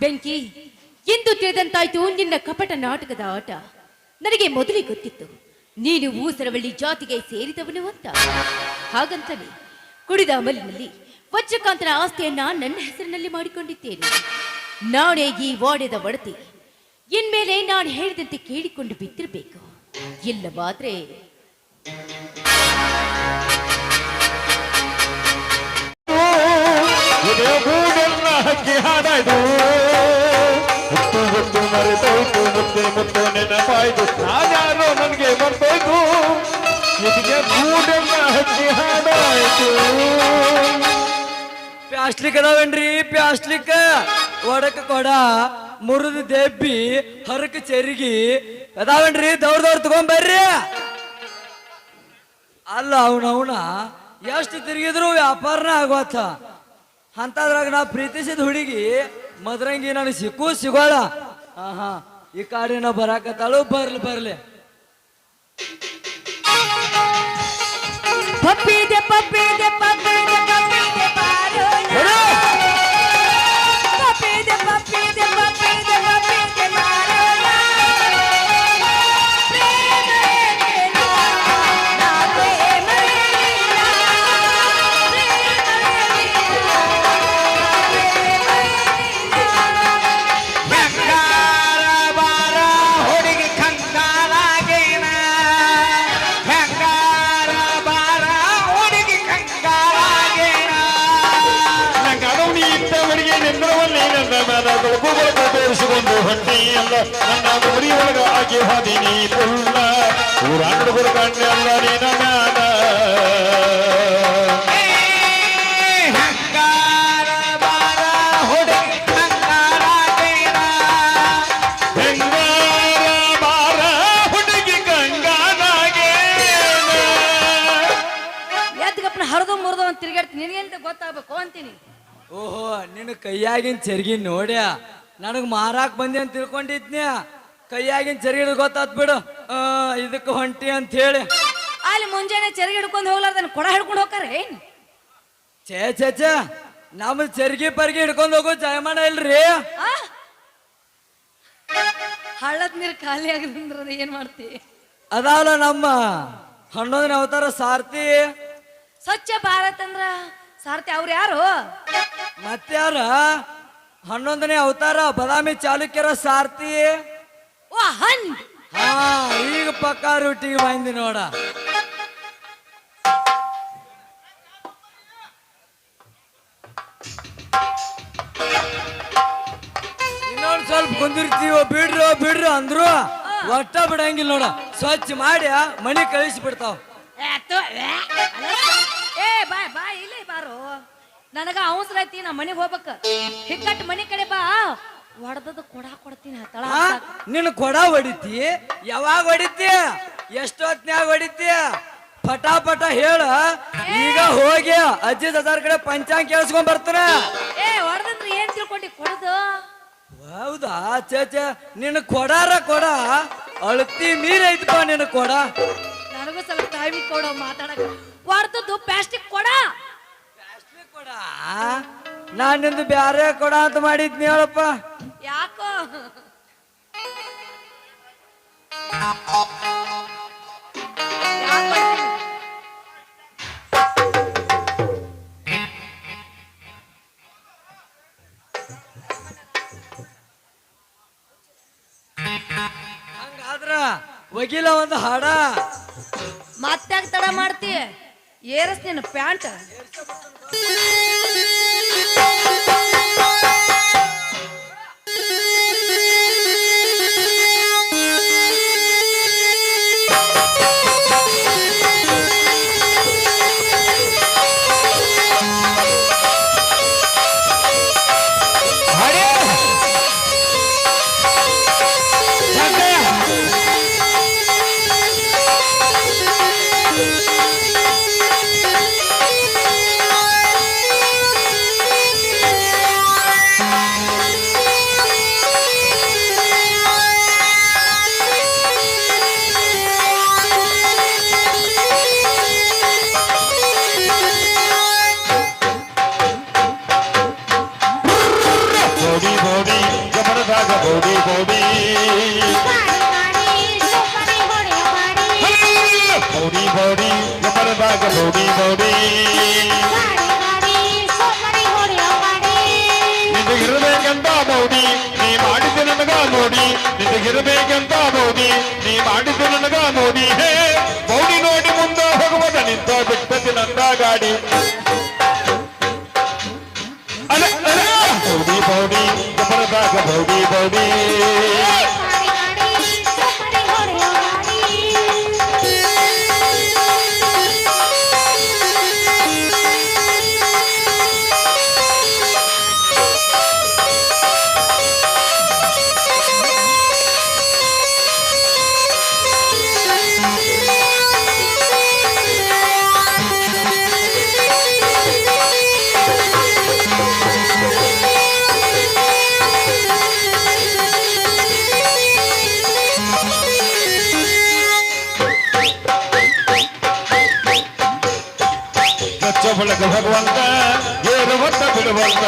ಬೆಂಕಿ ಎಂದು ತಿಳಿದಂತಾಯ್ತು ನಿನ್ನ ಕಪಟ ನಾಟಕದ ಆಟ. ನನಗೆ ಮೊದಲೇ ಗೊತ್ತಿತ್ತು, ನೀನು ಊಸರವಳ್ಳಿ ಜಾತಿಗೆ ಸೇರಿದವನು ಅಂತ. ಹಾಗಂತಲೇ ಕುಡಿದ ಅಮಲಿನಲ್ಲಿ ವಜ್ರಕಾಂತನ ಆಸ್ತಿಯನ್ನ ನನ್ನ ಹೆಸರಿನಲ್ಲಿ ಮಾಡಿಕೊಂಡಿದ್ದೇನೆ. ನಾನೇ ಈ ವಾಡೆದ ಒಡತಿ. ಇನ್ಮೇಲೆ ನಾನು ಹೇಳಿದಂತೆ ಕೇಳಿಕೊಂಡು ಬಿದ್ದಿರಬೇಕು. ಇಲ್ಲವಾದ್ರೆ ಹಾಕಿ ಹಾಡಾಯ್ತು ಮುತ್ತು ನೆನಪಾಯ್ತು. ನಾನ್ಯಾರೋ ನನಗೆ ಮರ್ತೋಯ್ತು. ಇದಕ್ಕೆ ಗೂಡೆಲ್ಲ ಹಚ್ಚಿ ಹಾಡಾಯ್ತು. ಪ್ಲಾಸ್ಟಿಕ್ ಅದಾವೇನ್ರಿ? ಪ್ಲಾಸ್ಟಿಕ್ ಒಡಕ ಕೊಡ, ಮುರಿದು ದೇಬ್ಬಿ, ಹರಕ ಚೆರಿಗಿ. ಅದಾವೇನ್ರಿ? ದೌರ್ ದೌರ್ ತಗೊಂಬರ್ರಿ ಅಲ್ಲ ಅವನ ಅವನ ಎಷ್ಟು ತಿರುಗಿದ್ರು ವ್ಯಾಪಾರನ ಆಗೋತ. ಅಂತದ್ರಾಗ ನಾ ಪ್ರೀತಿಸಿದ ಹುಡುಗಿ ಮದ್ರಂಗಿ ನನಗೆ ಸಿಕ್ಕು ಸಿಗೋಳ. ಆಹಾ. ಈ ಕಾಡಿನ ಬರಾಕತ್ತಾಳು ಬರ್ಲಿ ಬರ್ಲಿ. ಪಪ್ಪಿದೆ ಪಪ್ಪಿದೆ ತೋರಿಸಿಕೊಂಡು ಹೊಂಟಿ ಅಲ್ಲ ನನ್ನ ಗುರಿ ಒಳಗ ಆಗಿ ಹಾದಿನಿ ಪುಲ್ಲ ಊರಾಣ ಹುಡುಗಂಡೆ ಅಲ್ಲ ನೀನ ಎದ್ಗಪ್ಪನ ಹರಿದು ಮುರಿದು ಅಂತ ಗೊತ್ತಾಗಬೇಕು ಅಂತೀನಿ. ಓಹೋ ನಿನ್ನ ಕೈಯಾಗಿನ ಚರ್ಗಿ ನೋಡ್ಯ. ನನಗ್ ಮಾರಾಕ್ ಬಂದಿ ಅಂತ ತಿಳ್ಕೊಂಡಿದ್ನ್ಯ? ಕೈಯಾಗಿನ ಚರ್ಗಿ ಗೊತ್ತಾತ್ ಬಿಡು. ಇದಕ್ಕೆ ಹೊಂಟಿ ಅಂತ ಹೇಳಿ. ಅಲ್ಲಿ ಮುಂಜಾನೆ ಚರ್ಗಿ ಹಿಡ್ಕೊಂಡು ಹೋಗ್ಲಾರ್ದನ್ ಕೊಡ ಹಿಡ್ಕೊಂಡು ಹೋಗ್ತಾರೆ ಏನ್? ಛೇ ಛೇ ಛೇ. ನಮ್ಮ ಚರ್ಗಿ ಪರ್ಗಿ ಹಿಡ್ಕೊಂಡು ಹೋಗೋ ಜಯಮಾನ ಇಲ್ರಿ? ಆ? ಹಳ್ಳದ ನೀರು ಖಾಲಿ ಆಗದಂದ್ರೆ ಏನ್ ಮಾಡ್ತಿ? ಅದಾವಲ್ಲ ನಮ್ಮ ಹನ್ನೊಂದನೇ ಅವತಾರ ಸಾರ್ತಿ. ಸ್ವಚ್ಛ ಭಾರತ್ ಅಂದ್ರ ಸಾರ್ತಿ ಅವ್ರು ಯಾರು? ಮತ್ತಾರ ಹನ್ನೊಂದನೇ ಅವತಾರ ಬದಾಮಿ ಚಾಲುಕ್ಯರ ಸಾರ್ತಿ. ಓ ಹನ್! ಹಾ ಈಗ ಪಕ್ಕ ರೂಟಿಗೆ ಬಂದಿ ನೋಡ. ಇನ್ನೊಂದ್ ಸ್ವಲ್ಪ ಕುಂದಿರ್ತೀವ ಬಿಡ್ರು ಬಿಡ್ರು ಅಂದ್ರು ಒಟ್ಟ ಬಿಡಂಗಿಲ್ಲ ನೋಡ. ಸ್ವಚ್ಛ ಮಾಡಿ ಮನಿ ಕಳಿಸಿ ಬಿಡ್ತಾವ ಏ, ಬಾಯ್ ಬಾಯ್ ಇಲ್ಲೇ. ಬಾರು ನನಗ ಅವಸರ ಐತಿ ನಾ ಮನೆಗೆ ಹೋಗ್ಬೇಕ. ಹಿಕ್ಕಟ್ ಮನೆ ಕಡೆ ಬಾ. ಹೊಡೆದದ ಕೊಡ ಕೊಡ್ತೀನಿ ತಳ. ನಿನ್ನ ನಿನ್ ಕೊಡ ಹೊಡಿತಿ ಯಾವಾಗ ಹೊಡಿತಿ ಎಷ್ಟೊತ್ನ್ಯಾಗ ಹೊಡಿತಿ ಪಟಾಪಟ ಪಟ ಹೇಳ ಈಗ ಹೋಗಿ ಅಜ್ಜಿ ಸದಾರ್ ಕಡೆ ಪಂಚಾಂಗ ಕೇಳಿಸ್ಕೊಂಡ್ ಬರ್ತಾನ. ಏ ಹೊಡೆದ್ರ ಏನ್ ತಿಳ್ಕೊಂಡಿ? ಕೊಡದು? ಹೌದಾ? ಚೇ ಚೇ ನಿನ್ನ ಕೊಡಾರ ಕೊಡ. ಅಳತಿ ಮೀರ್ ಐತಪ್ಪ ನಿನ್ನ ಕೊಡ. ನನಗೂ ಸ್ವಲ್ಪ ಟೈಮ್ ಕೊಡೋ ಮಾತಾಡಕ ಹೊಡೆದದ್ದು ಪ್ಲಾಸ್ಟಿಕ್ ಕೊಡ. ಕೊಡ ನಾನ್ ನಿಂದು ಬ್ಯಾರೆ ಕೊಡ ಅಂತ ಮಾಡಿದ್ನಿ ಹೇಳಪ್ಪ. ಯಾಕೋ? ಹಂಗಾದ್ರ ಒಗಿಲ ಒಂದು ಹಾಡ. ಮತ್ತೆ ತಡ ಮಾಡ್ತಿ? ಏರಸ್ ನಿನ್ನ ಪ್ಯಾಂಟ್? ನಿನಗಿರಬೇಕಂತ ಬೌಡಿ ನೀ ಮಾಡಿದ್ದು ನನಗ ನೋಡಿ ಹೇ. ಬೌಡಿ ನೋಡಿ ಮುಂದ ಹೋಗುವುದ ನಿಂತ ಬಿಟ್ಟದಿ ನಂದ ಗಾಡಿ. ಅಲೆ ಅಲೆ ಬೌಡಿ ಬೌಡಿ ಬೌಡಿ ಬೌಡಿ ಬೆಳಗ ಭಗವಂತ ಏರು ಹೊತ್ತ ಬಿಡುವಂತ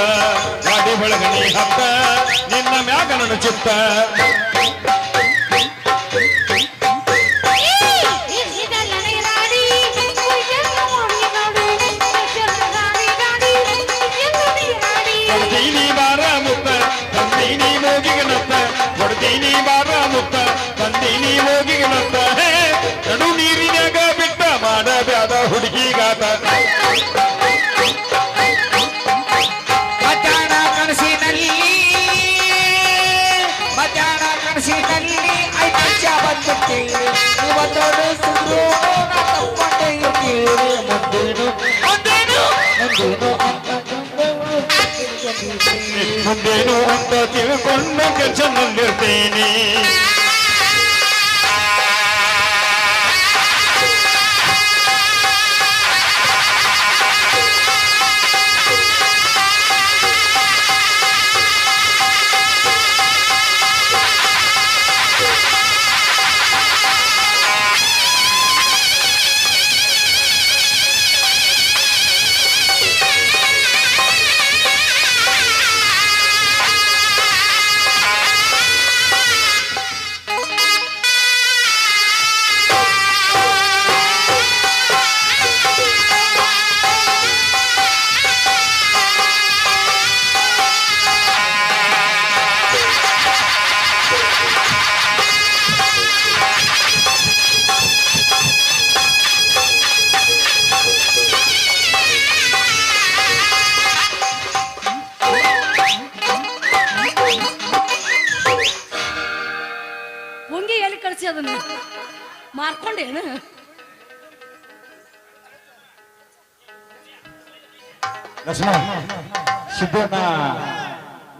ಗಾಡಿ ಬಳಗ ನೀ ಹತ್ತ ನಿನ್ನ ಮ್ಯಾಗ ನನ್ನ ಚಿತ್ತ. ಕೊಡ್ತೀನಿ ಬಾರ ಮುತ್ತ ತಂದೀನಿ ಹೋಗಿ ನತ್ತ. ಹುಡುಗಿಗಾತ ಮಧ್ಯಾಹ್ನ ಕನಸಿನಲ್ಲಿ ಮಧ್ಯಾಹ್ನ ಕನಸಿನಲ್ಲಿ ಐತಂಚ ಬಂದಿರ್ತೀವಿ. ಇವತ್ತೋಡು ಸುದ್ರು ನಾ ತಪ್ಕೊಂಡೆ ಇರ್ತೀವಿ ಮುಂದೇನು ಮುಂದೇನು ಮುಂದೇನು ಅಂತ ಮುಂದೇನು ಅಂತ ತಿಳ್ಕೊಂಡು ಕೆಲಸದಲ್ಲಿರ್ತೇನೆ.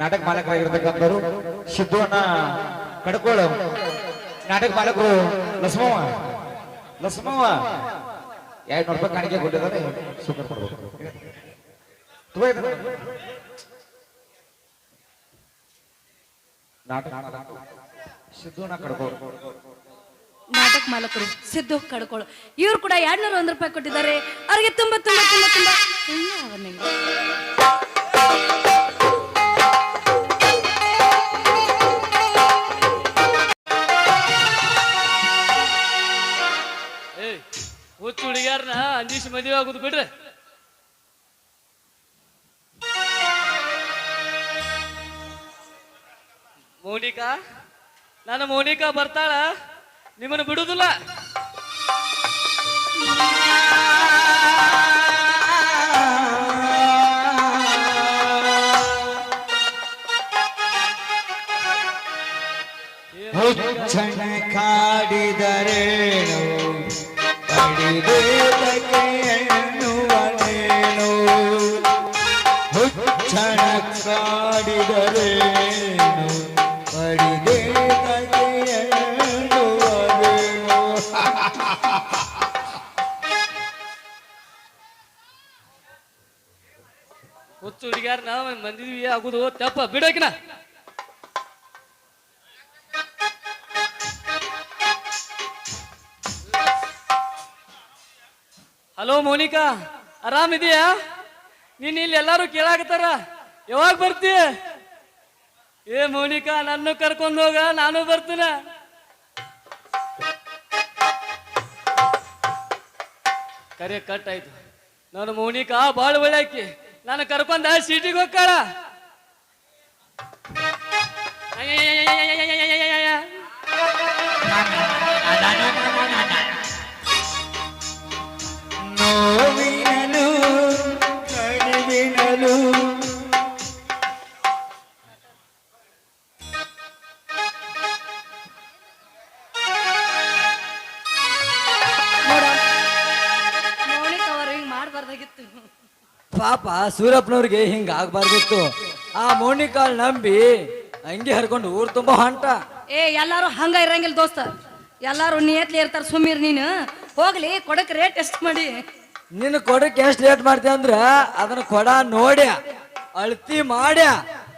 ನಾಟಕ ಮಾಲಕರಾಗಿರ್ತಕ್ಕಂಥವ್ರು ಸಿದ್ದಣ್ಣ ಕಡ್ಕೋಳು ನಾಟಕ ಮಾಲಕರು ಲಸ್ಮವ ಲಸ್ಮವ ನೂರು ರೂಪಾಯಿ ಕಾಣಿಕೆ ಕೊಟ್ಟಿದ್ದಾರೆ ಸೂಪರ್ ಕೊಡ್ಬೇಕು. ನಾಟಕ ಕಡ್ಕೋಳು ನಾಟಕ ಮಾಲಕರು, ಸಿದ್ದು ಕಡ್ಕೊಳ್ಳು ಇವ್ರು ಕೂಡ ಎರಡ್ನೂರ ಒಂದ್ ರೂಪಾಯಿ ಕೊಟ್ಟಿದ್ದಾರೆ. ಅವ್ರಿಗೆ ತುಂಬಾ ತುಂಬಾ ತುಂಬಾ ತುಂಬಾ. ಅಂದಿಸಿ ಮದುವೆ ಆಗುದು ಬಿಡ್ರಿ. ಮೋನಿಕಾ ನಾನು ಮೋನಿಕಾ ಬರ್ತಾಳ ನಿಮ್ಮನ್ನು ಬಿಡುದಿಲ್ಲ. ಹುಚ್ಚು ನಾವ್ ಮಂದಿದ್ವಿ ಆಗುದು ತಪ್ಪ ಬಿಡೋಕಿನ ಹಲೋ ಮೋನಿಕಾ, ಆರಾಮಿದೀಯಾ? ನೀನ್ ಇಲ್ಲಿ ಎಲ್ಲಾರು ಕೇಳಾಕತ್ತಾರ? ಯಾವಾಗ ಬರ್ತೀಯ ಏ ಮೌನಿಕಾ, ನನ್ನ ಕರ್ಕೊಂಡು ಹೋಗ, ನಾನು ಬರ್ತೀನ. ಕರೆ ಕಟ್ ಆಯ್ತು. ನಾನು ಮೌನಿಕಾ, ಬಾಳ ಒಳ್ಳೆಕಿ ನಾನು ಕರ್ಕೊಂಡ ಸೀಟಿಗೆ ಹೋಗ್ಕಾಳ ನೋವಿನಲು ಸೂರಪ್ಪನವ್ರಿಗೆ ಹಿಂಗ ಆಗ್ಬಾರ್ದಿತ್ತು. ಆ ಮೋನಿಕಾಲ್ ನಂಬಿ ಹಂಗೆ ಹರ್ಕೊಂಡು ಊರ್ ತುಂಬಾ ಹೊಂಟ. ಏ ಎಲ್ಲಾರು ಹಂಗ ಇರಂಗಿಲ್ಲ ದೋಸ್ತ. ಎಲ್ಲಾರು ನಿಯತ್ಲಿ ಇರ್ತಾರ ಸುಮೀರ್ ನೀನು. ಹೋಗ್ಲಿ ಕೊಡಕ್ ರೇಟ್ ಎಷ್ಟು ಮಾಡಿ? ನಿನ್ನ ಕೊಡಕ್ಕೆ ಎಷ್ಟು ರೇಟ್ ಮಾಡ್ತೀಯ ಅಂದ್ರ ಅದನ್ನ ಕೊಡ ನೋಡ್ಯ. ಅಳ್ತಿ ಮಾಡ್ಯ.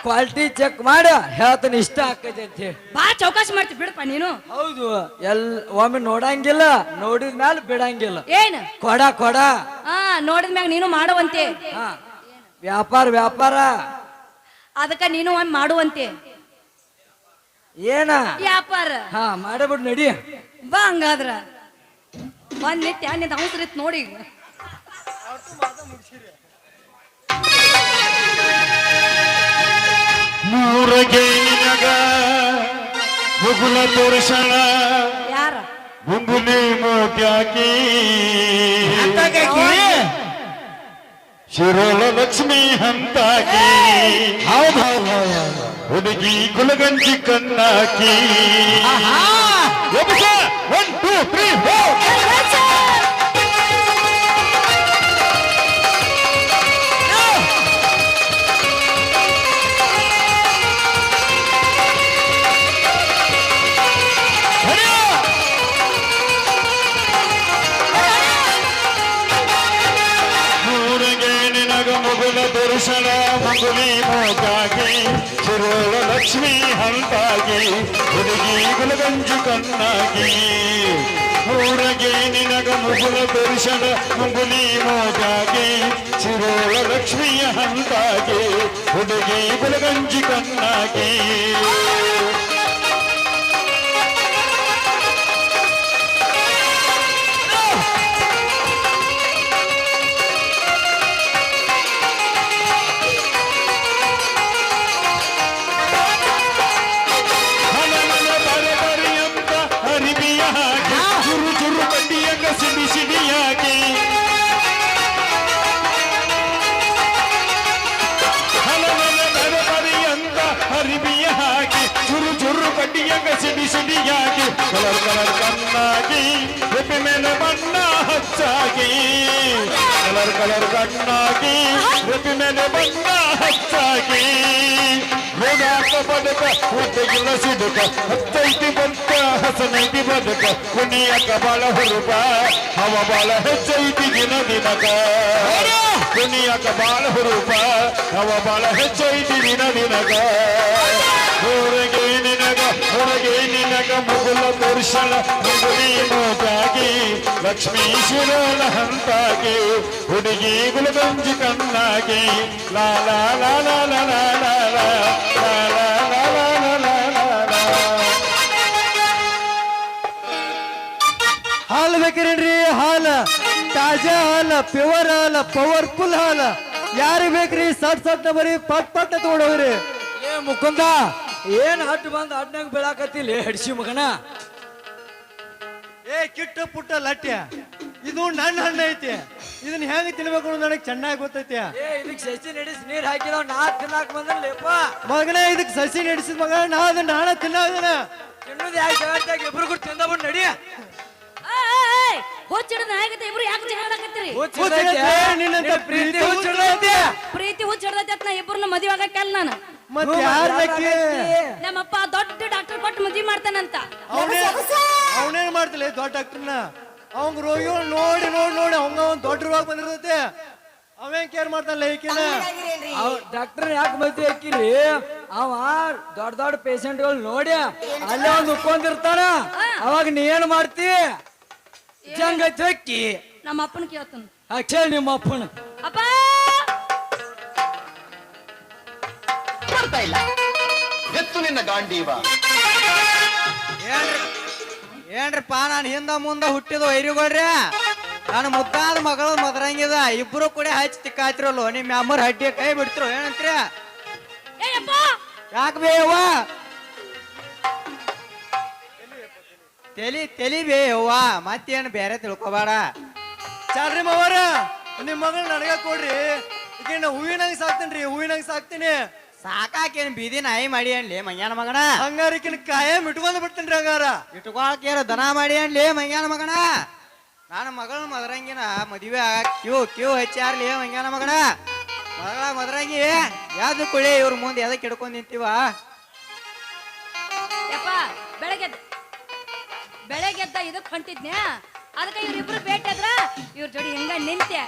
ಕ್ವಾಲಿಟಿ ಚೆಕ್ ಮಾಡು ಹೇಳ್ತಾನೆ ಇಷ್ಟ ಆಕೈತಿ ಅಂತ ಹೇಳಿ. ಬಾ ಚೌಕಾಶ್ ಮಾಡ್ತಿ ಬಿಡಪ್ಪ ನೀನು. ಹೌದು ಎಲ್ ಒಮ್ಮೆ ನೋಡಂಗಿಲ್ಲ ನೋಡಿದ ಮ್ಯಾಲ ಬಿಡಂಗಿಲ್ಲ. ಏನ್? ಕೊಡ ಕೊಡ. ಆ ನೋಡಿದ ಮ್ಯಾಗ ನೀನು ಮಾಡುವಂತೆ. ಹಾ ವ್ಯಾಪಾರ ವ್ಯಾಪಾರ. ಅದಕ್ಕ ನೀನು ಒಮ್ಮೆ ಮಾಡುವಂತೆ. ಏನ? ವ್ಯಾಪಾರ. ಹಾ ಮಾಡಬಿಡ್ ನಡಿ. ಬಾ ಹಂಗಾದ್ರ. ಬಂದ್ ನಿತ್ಯ ನಿಂದ ಅವಸರಿತ್ ನೋಡಿ ಮೂರಗೆ ನಿನಗ ಮುಗುಲ ತೋರಿಸಣ. ಯಾರ? ಗುಂಗುಲಿ ಮೋಟ್ಯಾಕಿ ಶಿರೋಳ ಲಕ್ಷ್ಮಿ ಹಂತಾಕಿ. ಹುಡುಗಿ ಕುಲಗಂಜಿ ಕಣ್ಣಾಕಿ. ಒನ್ ಟೂ ತ್ರೀ ಫೋರ್ ದರ್ಶನ ಮಗುಲಿ ಮೋಗಾಗಿ ಶಿರೋಳ ಲಕ್ಷ್ಮಿ ಹಂತಾಗಿ, ಹುಡುಗಿ ಗುಲಗಂಜು ಕಣ್ಣಾಗಿ. ಮೂರಗೆ ನಿನಗ ಮುಗುಲ ದರ್ಶನ ಮುಗುಲಿ ಮೋಗಾಗಿ ಶಿರೋಳ ಲಕ್ಷ್ಮಿಯ ಹಂತಾಗಿ, ಹುಡುಗಿ ಗುಲಗಂಜಿ ಕಣ್ಣಾಗಿ. ಕಣ್ಣಾಗಿ ರೆಪ್ಪೆ ಮೇಲೆ ಬಣ್ಣ ಹಚ್ಚಾಗಿ ಕಲರ್ ಕಲರ್ ಕಣ್ಣಾಗಿ ರೆಪ್ಪೆ ಮೇಲೆ ಬಣ್ಣ ಹಚ್ಚಾಗಿ ನೋಡಾಕ ಬದುಕ ಉದ್ದಗಿಲ್ಲ ಸಿಡುಕ ಹತ್ತೈತಿ ಬಂತ ಹಸನೈತಿ ಬದುಕ ಕುಣಿಯಕ ಬಾಳ ಹುರುಪ ಹವ ಬಾಳ ಹೆಚ್ಚೈತಿ ದಿನ ದಿನಕ ಕುಣಿಯಕ ಬಾಳ ಹುರುಪ ಹವ ಬಾಳ ಹೆಚ್ಚೈತಿ ದಿನ ದಿನಕ ಹೊರಗೆ ನಿನಗ ಹೊರಗೆ ನಿನಗ ಮುಗುಲ ಪುರುಷನ ಮುಗುಲಿ ಮೂಗಾಗಿ ಲಕ್ಷ್ಮೀಶ್ವರನ ಹಂತಾಗಿ ಹುಡುಗಿ ಗುಲಗಂಜಿ ಕಣ್ಣಾಗಿ ಲಾಲ ಲಾಲ ಲಾಲ ಲಾಲ ಹಾಲು ಬೇಕ್ರೇನ್ರಿ ಹಾಲ ತಾಜಾ ಹಾಲ ಪ್ಯೂರ್ ಹಾಲ ಪವರ್ಫುಲ್ ಹಾಲ ಯಾರಿಗೆ ಬೇಕ್ರಿ ಸಟ್ ಸಟ್ ಬರೀ ಪಟ್ ಪಟ್ ತಗೊಂಡವ್ರಿ ಏ ಮುಕುಂದ ಏನ್ ಅಡ್ಡ ಬಂದು ಹಡ್ನಾಗ ಬೀಳಾಕತ್ತಿಲ್ಲ ಹಡ್ಸಿ ಮಗನ? ಏ ಕಿಟ್ಟ ಪುಟ್ಟ ಲಟ್ಯ. ಇದು ನನ್ನ ಹಣ್ಣು ಐತಿ. ಇದನ್ನ ಹೆಂಗ್ ತಿನ್ಬೇಕು ಅನ್ನೋದು ನನಗೆ ಚೆನ್ನಾಗಿ ಗೊತ್ತೈತಿ. ಏ ಇದಕ್ ಸಸಿ ನಡೆಸಿ ನೀರ್ ಹಾಕಿದ ನಾ ತಿನ್ನಾಕ್ ಬಂದ್ರಲ್ಲಪ್ಪ ಮಗನೇ ಇದಕ್ ಸಸಿ ನಡೆಸಿದ ಮಗ ನಾ ಅದನ್ನ ನಾನ ತಿನ್ನೋದನ ತಿನ್ನೋದು ಯಾಕೆ ಜಗತ್ತಾಗ ಇಬ್ರು ಕೂಡ ತಿಂದಬಿಟ್ಟು ನಡಿ. ಹುಚ್ಚಿಡದ ಹೇಗತ್ತೆ ಇಬ್ರು ಯಾಕೆ ಜಗಳ ಆಡಕತ್ತೀರಿ ಹುಚ್ಚ್ ಹಿಡ್ದೈತೆ? ನಿನ್ನಂತ ಪ್ರೀತಿ ಹುಚ್ಚ್ ಹಿಡ್ದೈತೆ. ಪ್ರೀತಿ ಹುಚ್ಚಿಡ್ದೈತೆ ನಾ ಇಬ್ಬರನ್ನ ಮದುವೆ ಆಗಕ್ಕಲ್ಲ ನಾನು. ಮತ್ ಹ್ಞೂ, ಯಾರ ನಮ್ಮಪ್ಪ ದೊಡ್ಡ ಡಾಕ್ಟರ್ ಕೊಟ್ಟು ಮದ್ವಿ ಮಾಡ್ತಾನಂತ. ಅವನೇ ಅವನೇನ್ ಮಾಡ್ತಿಲ್ಲ ದೊಡ್ಡ ಡಾಕ್ಟರ್ನ? ಅವಂಗ ರೋಗಿ ನೋಡಿ ನೋಡಿ ನೋಡಿ ಅವಂಗ ಒಂದ್ ದೊಡ್ಡ ರೋಗ ಬಂದಿರ್ತೈತೆ. ಅವೇನ್ ಕೇರ್ ಮಾಡ್ತಾನಲ್ಲ ಈಕಿನ ಅವ್ ಡಾಕ್ಟರ್ ಯಾಕೆ ಮದ್ವೆ ಹಾಕಿರಿ? ಅವ ದೊಡ್ಡ ದೊಡ್ಡ ಪೇಷಂಟ್ಗಳು ನೋಡಿ ಅಲ್ಲೇ ಒಂದು ಉಕ್ಕೊಂಡಿರ್ತಾನ ಅವಾಗ ನೀ ಏನ್ ಮಾಡ್ತಿ? ಜಂಗ ಚಕ್ಕಿ ನಮ್ಮ ಅಪ್ಪನ ಕೇಳ್ತಾನ. ಕೇಳಿ ನಿಮ್ಮ ಅಪ್ಪನ ಅಪ್ಪ ಬರ್ತಾ ಇಲ್ಲ. ಎತ್ತು ನಿನ್ನ ಗಾಂಡೀವ. ಏನ್ರಿ ಏನ್ರಿಪ್ಪ ನಾನು ಹಿಂದ ಮುಂದ ಹುಟ್ಟಿದ ವೈರಿಗಳ್ರಿ? ನನ್ನ ಮುದ್ದಾದ ಮಗಳ ಮದರಂಗಿದ ಇಬ್ರು ಕೂಡ ಹಚ್ಚಿ ತಿಕ್ಕಾತಿರಲ್ಲ ನಿಮ್ಮ ಅಮ್ಮರ ಹಡ್ಡಿ ಕೈ ಬಿಡ್ತಿರೋ ಏನಂತ್ರಿ? ಯಾಕ ಯಾಕೆ ತಲಿ ತೆಲಿ ಮತ್ತೆ ಮತ್ತೇನು ಬೇರೆ ತಿಳ್ಕೊಬೇಡ. ಚಾರ್ರಿ ಮವರ ನಿಮ್ಮ ಮಗಳು ನನಗ ಕೊಡ್ರಿ. ಈಗ ನಾ ಹೂವಿನಾಗ ಸಾಕ್ತೇನ್ರಿ ಹೂವಿನಾಗ ಸಾಕ್ತೀನಿ. ಸಾಕಾಕೇನು ಬೀದಿ ನಾಯಿ ಮಾಡಿ ಅನ್ಲಿ ಮಂಗ್ಯಾನ ಮಗನ? ಹಂಗಾರಿಕಿನ ಕಾಯಂ ಇಟ್ಕೊಂಡ್ ಬಿಡ್ತೇನ್ರಿ ಹಂಗಾರ. ಇಟ್ಕೊಳಕೇರ ದನ ಮಾಡಿ ಅನ್ಲಿ ಮಂಗ್ಯಾನ ಮಗಣ ನಾನು ಮಗಳ ಮದರಂಗಿನ ಮದುವೆ ಆಗ ಕ್ಯೂ ಕ್ಯೂ ಹಚ್ಚಾರ್ಲಿ ಮಂಗ್ಯಾನ ಮಗಣ ಮಗಳ ಮದರಂಗಿ ಯಾವ್ದು ಕುಳಿ ಇವ್ರ ಮುಂದೆ ಎದಕ್ಕೆ ಹಿಡ್ಕೊಂಡ್ ನಿಂತೀವ? ಯಪ್ಪ ಬೆಳಗ್ಗೆ ಬೆಳಗ್ಗೆ ಎದ್ದ ಇದಕ್ ಹೊಂಟಿದ್ನೆ ಅದಕ್ಕೆ ಇವ್ರಿಬ್ರು ಭೇಟಿ ಆದ್ರ ಇವ್ರ ಜೋಡಿ ಹೆಂಗ ನಿಂತೆ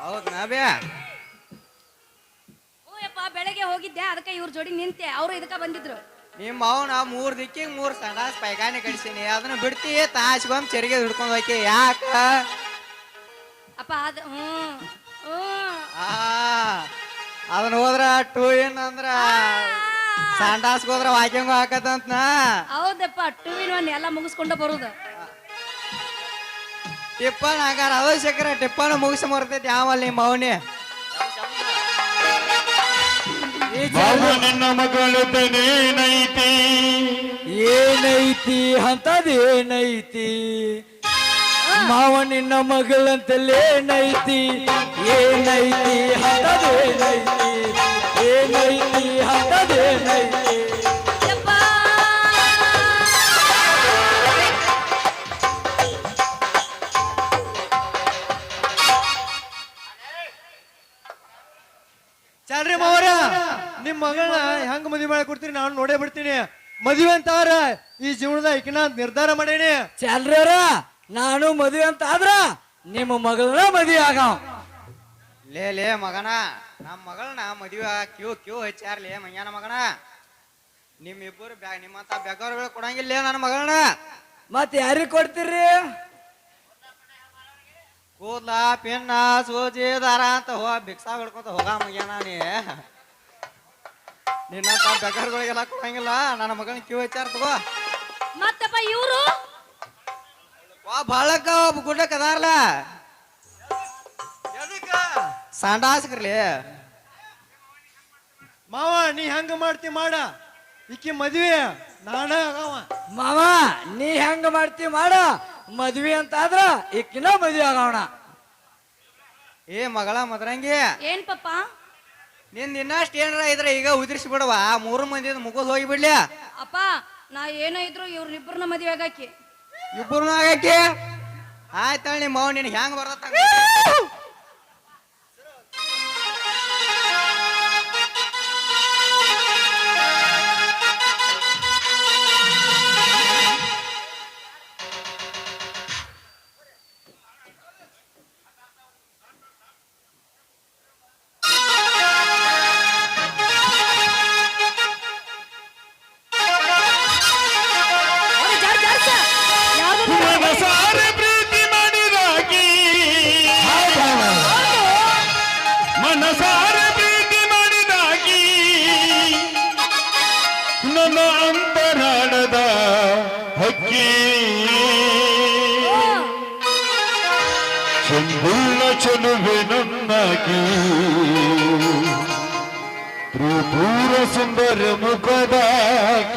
ಹೌದ್ ನಾವ್ಯಾ ಬೆಳಗ್ಗೆ ಹೋಗಿದ್ದೆ ಅದಕ್ಕೆ ಇವ್ರ ಜೋಡಿ ನಿಂತೆ. ಅವರು ಇದಕ್ಕೆ ಬಂದಿದ್ರು. ನಿಮ್ಮ ಅವನ ಮೂರ್ ದಿಕ್ಕಿ ಮೂರ್ ಸಂಡಾಸ್ ಪೈಖಾನೆ ಕಡಿಸೀನಿ ಅದನ್ನ ಬಿಡ್ತಿ ತಾಸ್ಗೊಂದ್ ಚೆರಿಗೆ ಹಿಡ್ಕೊಂಡ್ ಹೋಗಿ ಯಾಕ? ಅಪ್ಪ ಅದ ಹ್ಮ್ ಹ್ಞೂ. ಆ ಅದನ್ನ ಹೋದ್ರ ಟೂ ಇನ್ ಅಂದ್ರ ಸಂಡಾಸ್ಗೆ ಹೋದ್ರ ವಾಕಿಂಗ್ ಹಾಕತ್ತಂತ ಹೌದಪ್ಪ ಟೂ ಇನ್ ಒನ್ ಎಲ್ಲ ಮುಗಿಸ್ಕೊಂಡು ಬರುದು. ಟಿಪ್ಪನ್ ಹಾಗಾರ ಅದು ಶೇಖರ ಟಿಪ್ಪನ್ ಮುಗಿಸಿ ಮರ್ತೈತಿ ಯಾವಲ್ಲಿ ನಿಮ್ಮ ಅವನಿ ಬಾಬು ನಿನ್ನ ಮಗಳು ತನೇನೈತಿ ಏನೈತಿ? ಅಂತದೇನೈತಿ ಮಾವ ನಿನ್ನ ಮಗಳಂತಲ್ಲೇನೈತಿ ಏನೈತಿ? ಅಂತದೇನೈತಿ ಏನೈತಿ? ಏನೈತಿ? ಚಾಲ್ರಿ ಮಾವರ? ನಿಮ್ ಮಗಳನ್ನ ಹೆಂಗ್ ಮದ್ವೆ ಮಾಡಿ ಕೊಡ್ತೀನಿ? ನಾನು ನೋಡೇ ಬಿಡ್ತೀನಿ. ಮದ್ವೆ ಅಂತಾರ ಈ ಜೀವನದ ಈಕಿನ ನಿರ್ಧಾರ ಮಾಡೇನಿ. ಚಾಲ್ರವ್ರ ನಾನು ಮದುವೆ ಅಂತ ಆದ್ರ ನಿಮ್ಮ ಮಗಳನ್ನ ಮದುವೆ ಆಗ ಲೇ ಲೇ ಮಗನ ನಮ್ಮ ಮಗಳನ್ನ ಮದುವೆ ಕ್ಯೂ ಕ್ಯೂ ಹಚ್ಚಾರ್ಲಿ ಮಂಗ್ಯಾನ ಮಗನ. ನಿಮ್ಮಿಬ್ಬರು ಬ್ಯಾ ನಿಮ್ಮಂತ ಬೆಗರ್ಗಳು ಕೊಡಂಗಿಲ್ಲ ನನ್ನ ಮಗಳನ್ನ. ಮತ್ತೆ ಯಾರಿಗ್ ಕೊಡ್ತೀರಿ? ಕೂದ್ಲ ಪಿನ್ನ ಸೂಜಿ ದಾರ ಅಂತ ಹೋ ಭಿಕ್ಷಾ ಹಿಡ್ಕೊಂತ ಹೋಗ ಮಗ್ಯಾನ ನೀ. ನಿನ್ನ ಬೆಕರ್ಗಳಿಗೆಲ್ಲ ಕೊಡಂಗಿಲ್ಲ ನನ್ನ ಮಗನ ಕ್ಯೂ ಹೆಚ್ಚಾರ ತಗೋ. ಮತ್ತಪ್ಪ ಇವರು? ವಾ ಬಾಳಕ್ಕ ಒಬ್ಬ ಗುಡ್ಡಕ್ಕೆ ಅದಾರಲ್ಲ ಸಂಡಾಸ್ಕ್ರಲಿ ಮಾವ ನೀ ಹೆಂಗ ಮಾಡ್ತಿ ಮಾಡ? ಈಕಿ ಮದ್ವೆ ನಾನ ಆಗವ ಮಾವ ನೀ ಹೆಂಗ ಮಾಡ್ತಿ ಮಾಡ? ಮದ್ವಿ ಅಂತ ಆದ್ರ ಈಕಿನ ಮದ್ವಿ ಆಗೋಣ. ಏ ಮಗಳ ಮದ್ರಂಗಿ. ಏನ್ ಪಪ್ಪ? ನಿನ್ ಇನ್ನಷ್ಟು ಏನಾರ ಇದ್ರೆ ಈಗ ಉದ್ರಿಸಿ ಬಿಡವ ಮೂರು ಮಂದಿ ಮುಗಿದ್ ಹೋಗಿ ಬಿಡ್ಲಿ. ಅಪ್ಪ ನಾ ಏನೋ ಇದ್ರು ಇವ್ರನ್ನಿಬ್ಬರನ್ನ ಮದ್ವೆ ಆಗಾಕಿ ಇಬ್ಬರನ್ನ ಆಗಾಕಿ ಆಯ್ತಾಳ ನಿಮ್ಮ ಮಾವ ನಿನ್ ಹೆಂಗ್ ಬರತ್ತ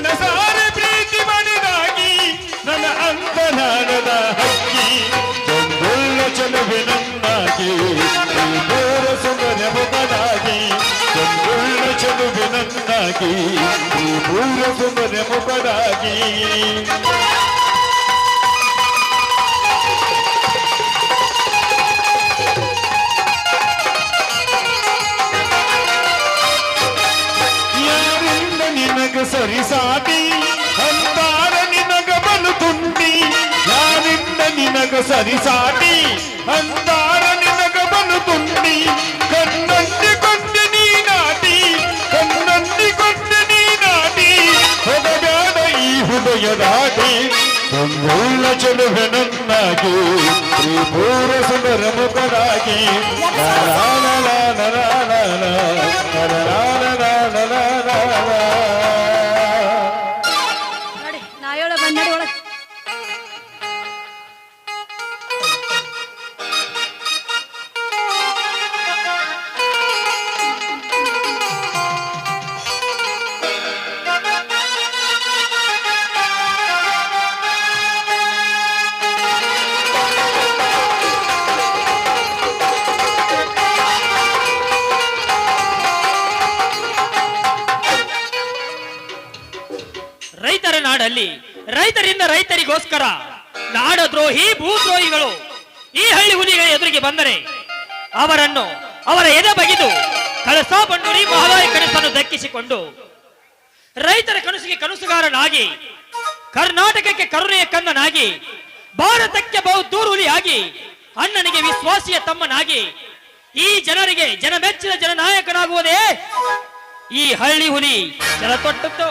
ಮನಸಾರೆ ಪ್ರೀತಿ ಮಾಡಿದಾಗಿ ನನ್ನ ಅಂತರಾಳದ ಹಕ್ಕಿ. ಚಂದುಳ್ಳ ಚಲುವೆ ನನ್ನಾಗಿ ತ್ರಿಪುರ ಸುಂದರ ಮುಖದಾಗಿ. ಚಂದುಳ್ಳ ಚಲುವೆ ನನ್ನಾಗಿ ತ್ರಿಪುರ సరిసాటి అందారని నగబనుతుంది కన్నంటి కొంటి నీ నాటి కన్నంటి కొంటి నీ నాటి ఒకగాన ఈ హృదయ నాటి పొంగుళ్ళ చెలువెనన్నాగి త్రిపూర సుందరము కడాగి నరాల నరాల నరాల నరాల ರೈತರಿಂದ ರೈತರಿಗೋಸ್ಕರ ನಾಡದ್ರೋಹಿ ಭೂದ್ರೋಹಿಗಳು ಈ ಹಳ್ಳಿ ಹುಲಿಗಳ ಎದುರಿಗೆ ಬಂದರೆ ಅವರನ್ನು ಅವರ ಎದೆ ಬಗೆದು ಕಳಸಾ ಬಂಡೂರಿ ಮಹದಾಯಿ ಕನಸನ್ನು ದಕ್ಕಿಸಿಕೊಂಡು ರೈತರ ಕನಸಿಗೆ ಕನಸುಗಾರನಾಗಿ, ಕರ್ನಾಟಕಕ್ಕೆ ಕರುಣೆಯ ಕಂದನಾಗಿ ಭಾರತಕ್ಕೆ ಬಹು ದೂರುಲಿಯಾಗಿ ಅಣ್ಣನಿಗೆ ವಿಶ್ವಾಸಿಯ ತಮ್ಮನಾಗಿ ಈ ಜನರಿಗೆ ಜನಮೆಚ್ಚಿನ ಜನನಾಯಕನಾಗುವುದೇ ಈ ಹಳ್ಳಿ ಹುಲಿ ಜಲ ತೊಟ್ಟದ್ದು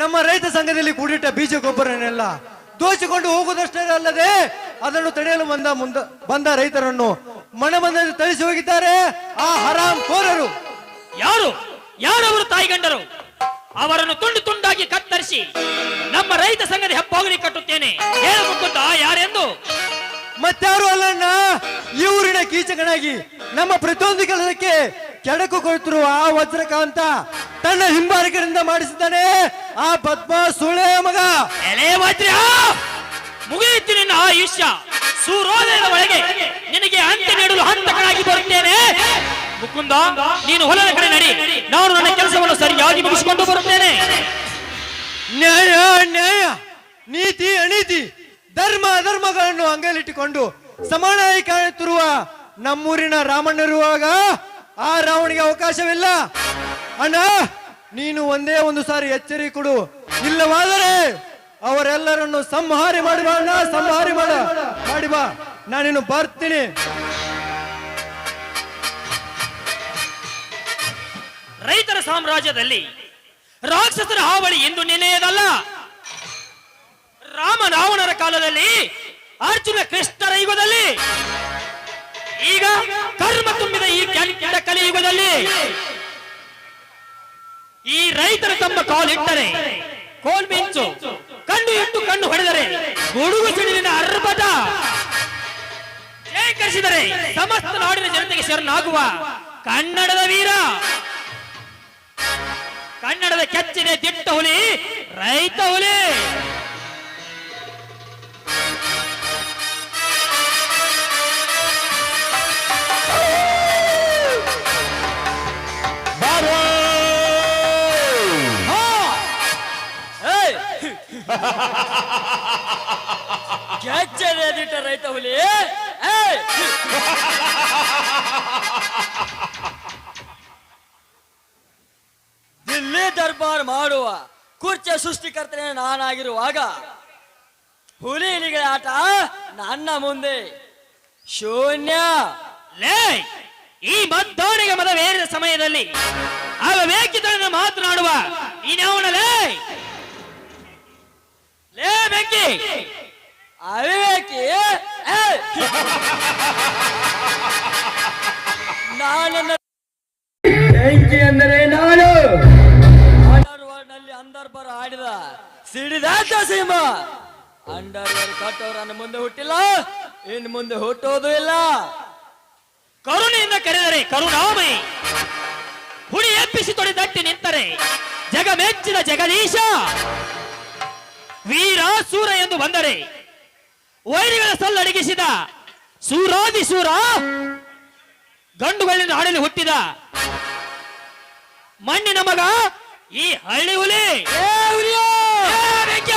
ನಮ್ಮ ರೈತ ಸಂಘದಲ್ಲಿ ಕೂಡಿಟ್ಟ ಬೀಜ ಗೊಬ್ಬರನೆಲ್ಲ ದೋಚಿಕೊಂಡು ಹೋಗುವುದಷ್ಟೇ ಅಲ್ಲದೆ ಅದನ್ನು ತಡೆಯಲು ಬಂದ ಮುಂದ ಬಂದ ರೈತರನ್ನು ಮನಬಂದಲ್ಲಿ ತಳಿಸಿ ಹೋಗಿದ್ದಾರೆ. ಆ ಹರಾಮ್ ಕೋರರು. ಯಾರು? ಯಾರವರು ತಾಯಿಗಂಡರು? ಅವರನ್ನು ತುಂಡು ತುಂಡಾಗಿ ಕತ್ತರಿಸಿ ನಮ್ಮ ರೈತ ಸಂಘದ ಹೆಪ್ಪಾಗಲಿ ಕಟ್ಟುತ್ತೇನೆ. ಹೇಳುತ್ತಾ ಮುಕುಂದ ಯಾರೆಂದು? ಮತ್ತಾರು ಅಲ್ಲಣ್ಣ ಈ ಊರಿನ ಕೀಚಕನಾಗಿ ನಮ್ಮ ಪ್ರತಿಯೊಂದು ಕೆಲಸಕ್ಕೆ ಕೆಡಕು ಕೊಡ್ತಿರುವ ಆ ವಜ್ರಕಾಂತ ತನ್ನ ಹಿಂಬಾಲಕರಿಂದ ಮಾಡಿಸಿದ್ದಾನೆ. ಆ ಪದ್ಮ ಸುಳೆ ಮಗ. ಎಲೆ ಮಾತ್ರಿ ಮುಗಿಯಿತು ನಿನ್ನ ಆಯುಷ್ಯ. ಸೂರ್ಯೋದಯದ ಒಳಗೆ ನಿನಗೆ ಅಂತ್ಯ ನೀಡಲು ಹಂತಗಳಾಗಿ ಬರುತ್ತೇನೆ. ಮುಕುಂದ ನೀನು ಹೊಲದ ಕಡೆ ನಡಿ. ನಾನು ನನ್ನ ಕೆಲಸವನ್ನು ಸರಿಯಾಗಿ ಮುಗಿಸಿಕೊಂಡು ಬರುತ್ತೇನೆ. ನ್ಯಾಯ ನ್ಯಾಯ. ನೀತಿ ಅನೀತಿ ಧರ್ಮ ಅಧರ್ಮಗಳನ್ನು ಅಂಗಲಿಟ್ಟುಕೊಂಡು ಸಮಾನಾಗಿ ಕಾಣುತ್ತಿರುವ ನಮ್ಮೂರಿನ ರಾಮಣ್ಣರುವಾಗ ಆ ರಾವಣಿಗೆ ಅವಕಾಶವಿಲ್ಲ. ಅಣ್ಣ, ನೀನು ಒಂದೇ ಒಂದು ಸಾರಿ ಎಚ್ಚರಿಕೆ ಕೊಡು. ಇಲ್ಲವಾದರೆ ಅವರೆಲ್ಲರನ್ನು ಸಂಹಾರಿ ಮಾಡಿ ಅಣ್ಣ, ಸಂಹಾರಿ ಮಾಡ. ಮಾಡಿ ಬಾ. ನಾನಿನ್ನು ಬರ್ತೀನಿ. ರೈತರ ಸಾಮ್ರಾಜ್ಯದಲ್ಲಿ ರಾಕ್ಷಸರ ಹಾವಳಿ ಎಂದು ನೆನೆಯದಲ್ಲ ರಾಮ ರಾವಣರ ಕಾಲದಲ್ಲಿ ಅರ್ಜುನ ಕೃಷ್ಣರ ಯುಗದಲ್ಲಿ. ಈಗ ಕರ್ಮ ತುಂಬಿದ ಈ ರೈತರು ತಮ್ಮ ಕಾಲಿಟ್ಟರೆ ಕೋಲ್ಮಿಂಚು ಕಣ್ಣು ಇಟ್ಟು ಕಣ್ಣು ಹೊಡೆದರೆ, ಗುಡುಗು ಸಿಡಿಲಿನ ಅರ್ಭಟ ಶೇಖರಿಸಿದರೆ, ಸಮಸ್ತ ನಾಡಿನ ಜನತೆಗೆ ಶರಣಾಗುವ ಕನ್ನಡದ ವೀರ. ಕನ್ನಡದ ಕೆಚ್ಚಿನ ದಿಟ್ಟ ಹುಲಿ ರೈತ ಹುಲಿ. ಕೆಚ್ಚನೆ ಎಡಿಟರ್ ರೈತ ಹುಲಿ! ದಿಲ್ಲಿ ದರ್ಬಾರ್ ಮಾಡುವ ಕುರ್ಚೆ ಸೃಷ್ಟಿಕರ್ತನೆ ನಾನಾಗಿರುವಾಗ ಹುಲಿ ಇಲಿಗಳ ಆಟ ನನ್ನ ಮುಂದೆ. ಶೂನ್ಯ. ಲೇ, ಈ ಮದ್ದಾಣಿಗೆ ಮದುವೆ ಸಮಯದಲ್ಲಿ ಅವಿವೇಕಿತನನ್ನು ಮಾತನಾಡುವ ಇನವನಲೇ ಲೇ ಬೆಂಕಿ! ಅವಿವೇಕಿ ನಾನು ಬೆಂಕಿ ಅಂದರೆ ನಾನು? ಅಂಡರ್ವರ್ಡ್ ಅಂದರ್ಬರ್ ಆಡಿದ ಸಿಡಿದಾಟ ಅಂಡರ್ ಅಂಡರ್ವರ್ ಕಟ್ಟೋರನ್ನು ಮುಂದೆ ಹುಟ್ಟಿಲ್ಲ ಇನ್ನು ಮುಂದೆ ಹುಟ್ಟೋದು ಇಲ್ಲ. ಕರುಣೆಯಿಂದ ಕರೆದರೆ ಕರುಣಾಮಯಿ ಹುಡಿ ಎಪ್ಪಿಸಿ ತೊಡೆ ತಟ್ಟಿ ನಿಂತರೆ ಜಗ ಮೆಚ್ಚಿದ ಜಗದೀಶ! ವೀರ ಸೂರ ಎಂದು ಬಂದರೆ. ವೈರಿಗಳ ಸಲ್ಲಡಗಿಸಿದ ಸೂರಾದಿ ಸೂರ ಗಂಡುಗಳಿಂದ ಹಾಡಲು ಹುಟ್ಟಿದ ಮಣ್ಣಿನ ಮಗ ಈ ಹಳ್ಳಿ ಹುಲಿ. ಹಣ!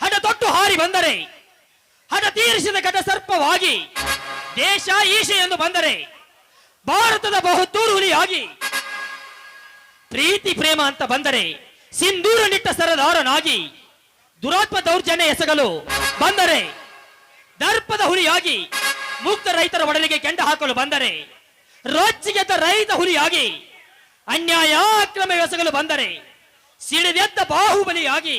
ಹಠ ತೊಟ್ಟು ಹಾರಿ ಬಂದರೆ ಹಣ ತೀರಿಸಿದ ಕಟ ಸರ್ಪವಾಗಿ ದೇಶ ಈಶೆ ಎಂದು ಬಂದರೆ ಭಾರತದ ಬಹುತೂರು ಹುಲಿಯಾಗಿ ಪ್ರೀತಿ ಪ್ರೇಮ ಅಂತ ಬಂದರೆ ಸಿಂಧೂರ ನಿಟ್ಟ ಸರದಾರನಾಗಿ ದುರಾತ್ಮ ದೌರ್ಜನ್ಯ ಎಸಗಲು ಬಂದರೆ ದರ್ಪದ ಹುಲಿಯಾಗಿ ಮುಕ್ತ ರೈತರ ಒಡಲಿಗೆ ಕೆಂಡ ಹಾಕಲು ಬಂದರೆ ರಾಜ್ಯದ ರೈತ ಹುಲಿಯಾಗಿ ಅನ್ಯಾಯ ಅಕ್ರಮ ಎಸಗಲು ಬಂದರೆ ಸಿಡಿದೆದ್ದ ಬಾಹುಬಲಿಯಾಗಿ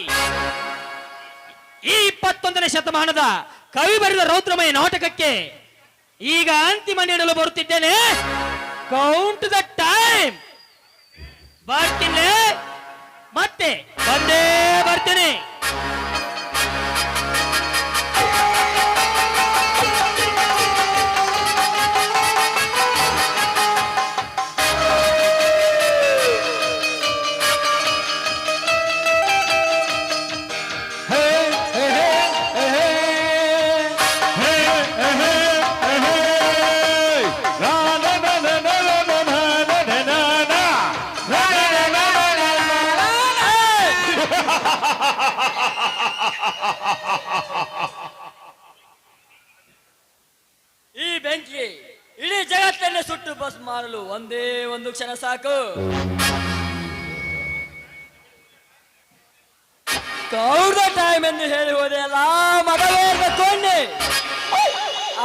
ಈ ಇಪ್ಪತ್ತೊಂದನೇ ಶತಮಾನದ ಕವಿ ಬರೆದ ರೌದ್ರಮಯ ನಾಟಕಕ್ಕೆ ಈಗ ಅಂತಿಮ ನೀಡಲು ಬರುತ್ತಿದ್ದೇನೆ. ಕೌಂಟ್ ದ ಟೈಮ್ ಬರ್ತೀನಿ ಮತ್ತೆ ಒಂದೇ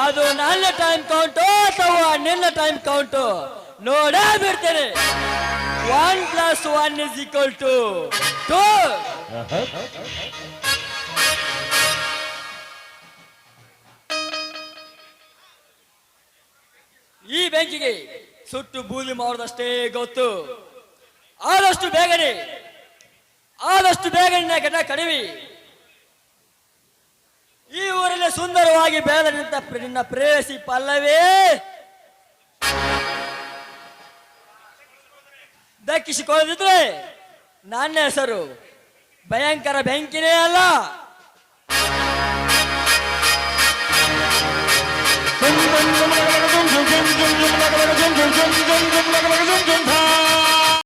ಅದು ನನ್ನ ಟೈಮ್ ಕೌಂಟು ಅಥವಾ ನಿನ್ನ ಟೈಮ್ ಕೌಂಟು ನೋಡೇ ಬಿಡ್ತೇನೆ. One plus one is equal to two ಈ ಬೆಂಕಿಗೆ ಸುಟ್ಟು ಬೂದಿ ಮಾಡೋದಷ್ಟೇ ಗೊತ್ತು. ಆದಷ್ಟು ಬೇಗನೆ ಆದಷ್ಟು ಬೇಗನೆ ಕಡಿಮೆ. ಈ ಊರಲ್ಲಿ ಸುಂದರವಾಗಿ ಬೆಳೆದ ನಿಂತ ನಿನ್ನ ಪ್ರೇಯಸಿ ಪಲ್ಲವೇ ದಕ್ಕಿಸಿಕೊಳ್ಳದಿದ್ರೆ ನನ್ನ ಹೆಸರು ಭಯಂಕರ ಬೆಂಕಿನೇ ಅಲ್ಲ ಜುಮ್ ಜುಮ್.